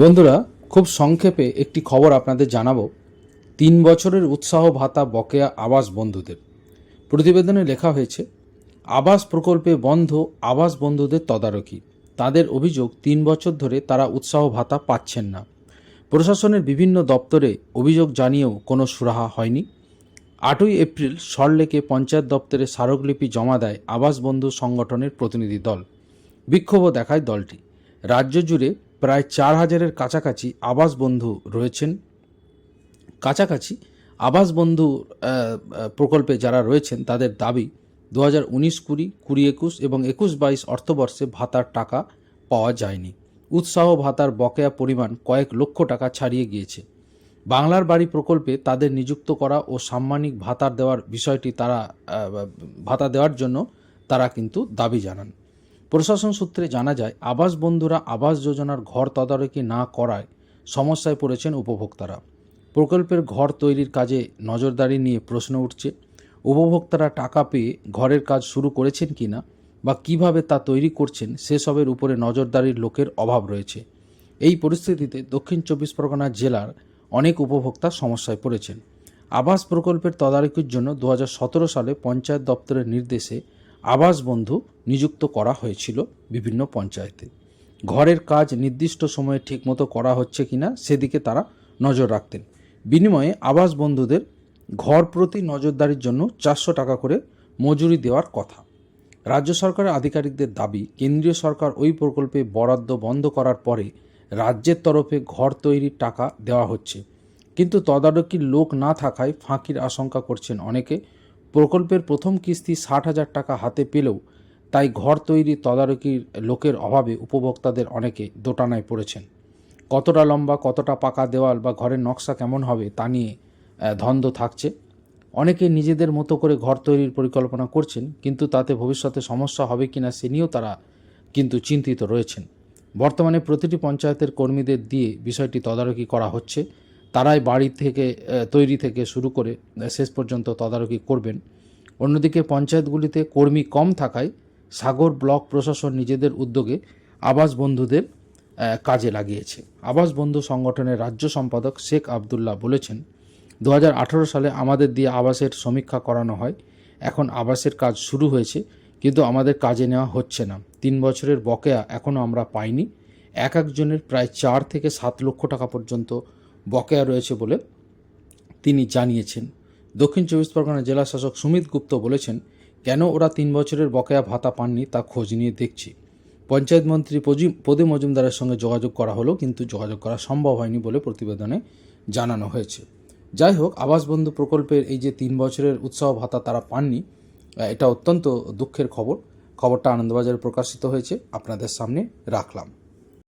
বন্ধুরা, খুব সংক্ষেপে একটি খবর আপনাদের জানাব। তিন বছরের উৎসাহ ভাতা বকেয়া আবাস বন্ধুদের। প্রতিবেদনে লেখা হয়েছে, আবাস প্রকল্পে বন্ধ, আবাস বন্ধুদের তদারকি। তাদের অভিযোগ, তিন বছর ধরে তারা উৎসাহ ভাতা পাচ্ছেন না। প্রশাসনের বিভিন্ন দপ্তরে অভিযোগ জানিয়েও কোনো সুরাহা হয়নি। আটই এপ্রিল সরলেকে পঞ্চায়েত দপ্তরে স্মারকলিপি জমা দেয় আবাস বন্ধু সংগঠনের প্রতিনিধি দল। বিক্ষোভও দেখায় দলটি। রাজ্য জুড়ে প্রায় চার হাজারের কাছাকাছি আবাস বন্ধু রয়েছেন। কাছাকাছি আবাস বন্ধু প্রকল্পে যারা রয়েছেন, তাদের দাবি দু হাজার উনিশ কুড়ি কুড়ি একুশ এবং একুশ বাইশ অর্থবর্ষে ভাতার টাকা পাওয়া যায়নি। উৎসাহ ভাতার বকেয়া পরিমাণ কয়েক লক্ষ টাকা ছাড়িয়ে গিয়েছে। বাংলার বাড়ি প্রকল্পে তাদের নিযুক্ত করা ও সাম্মানিক ভাতার দেওয়ার বিষয়টি তারা ভাতা দেওয়ার জন্য তারা কিন্তু দাবি জানান। প্রশাসন সূত্রে জানা যায়, আবাস বন্ধুরা আবাস যোজনার ঘর তদারকি না করায় সমস্যায় পড়েছেন উপভোক্তারা। প্রকল্পের ঘর তৈরির কাজে নজরদারি নিয়ে প্রশ্ন উঠছে, উপভোক্তারা টাকা পেয়ে ঘরের কাজ শুরু করেছেন কিনা বা কীভাবে তা তৈরি করছেন সেসবের উপরে নজরদারির লোকের অভাব রয়েছে। এই পরিস্থিতিতে দক্ষিণ চব্বিশ পরগনা জেলার অনেক উপভোক্তা সমস্যায় পড়েছেন। আবাস প্রকল্পের তদারকির জন্য দু হাজার সতেরো সালে পঞ্চায়েত দপ্তরের নির্দেশে আবাস বন্ধু নিযুক্ত করা হয়েছিল বিভিন্ন পঞ্চায়েতে। ঘরের কাজ নির্দিষ্ট সময়ে ঠিকমতো করা হচ্ছে কিনা সেদিকে তারা নজর রাখতেন। বিনিময়ে আবাস বন্ধুদের ঘর প্রতি নজরদারির জন্য চারশো টাকা করে মজুরি দেওয়ার কথা। রাজ্য সরকারের আধিকারিকদের দাবি, কেন্দ্রীয় সরকার ওই প্রকল্পে বরাদ্দ বন্ধ করার পরে রাজ্যের তরফে ঘর তৈরির টাকা দেওয়া হচ্ছে। কিন্তু তদারকির লোক না থাকায় ফাঁকির আশঙ্কা করছেন অনেকে। প্রকল্পের প্রথম কিস্তি ষাট হাজার টাকা হাতে পেলেও তাই ঘর তৈরি তদারকির লোকের অভাবে উপভোক্তাদের অনেকে দোটানায় পড়েছেন। কতটা লম্বা কতটা পাকা দেওয়াল বা ঘরের নকশা কেমন হবে তা নিয়ে আহ, ধন্দ থাকছে। অনেকে নিজেদের মতো করে ঘর তৈরির পরিকল্পনা করছেন কিন্তু তাতে ভবিষ্যতে সমস্যা হবে কিনা সে নিয়েও তারা কিন্তু চিন্তিত রয়েছেন। বর্তমানে প্রতিটি পঞ্চায়েতের কর্মীদের দিয়ে বিষয়টি তদারকি করা হচ্ছে। তারাই বাড়ি থেকে তৈরি থেকে শুরু করে শেষ পর্যন্ত তদারকি করবেন। অন্যদিকে পঞ্চায়েতগুলিতে কর্মী কম থাকায় সাগর ব্লক প্রশাসন নিজেদের উদ্যোগে আবাস বন্ধুদের কাজে লাগিয়েছে। আবাস বন্ধু সংগঠনের রাজ্য সম্পাদক শেখ আবদুল্লাহ বলেছেন, দু হাজার আঠারো সালে আমাদের দিয়ে আবাসের সমীক্ষা করানো হয়। এখন আবাসের কাজ শুরু হয়েছে, কিন্তু আমাদের কাজে নেওয়া হচ্ছে না। তিন বছরের বকেয়া এখনও আমরা পাইনি। এক একজনের প্রায় চার থেকে সাত লক্ষ টাকা পর্যন্ত বকেয়া রয়েছে বলে তিনি জানিয়েছেন। দক্ষিণ চব্বিশ পরগনা জেলা শাসক সুমিত গুপ্ত বলেছেন, কেন ওরা তিন বছরের বকেয়া ভাতা পাননি তা খোঁজ নিয়ে দেখছি। পঞ্চায়েত মন্ত্রী পদে মজুমদারের সঙ্গে যোগাযোগ করা হলো কিন্তু যোগাযোগ করা সম্ভব হয়নি বলে প্রতিবেদনে জানানো হয়েছে। যাই হোক, আবাস বন্ধু প্রকল্পের এই যে তিন বছরের উৎসাহ ভাতা তারা পাননি এটা অত্যন্ত দুঃখের খবর। খবরটা আনন্দবাজারে প্রকাশিত হয়েছে। আপনাদের সামনে রাখলাম।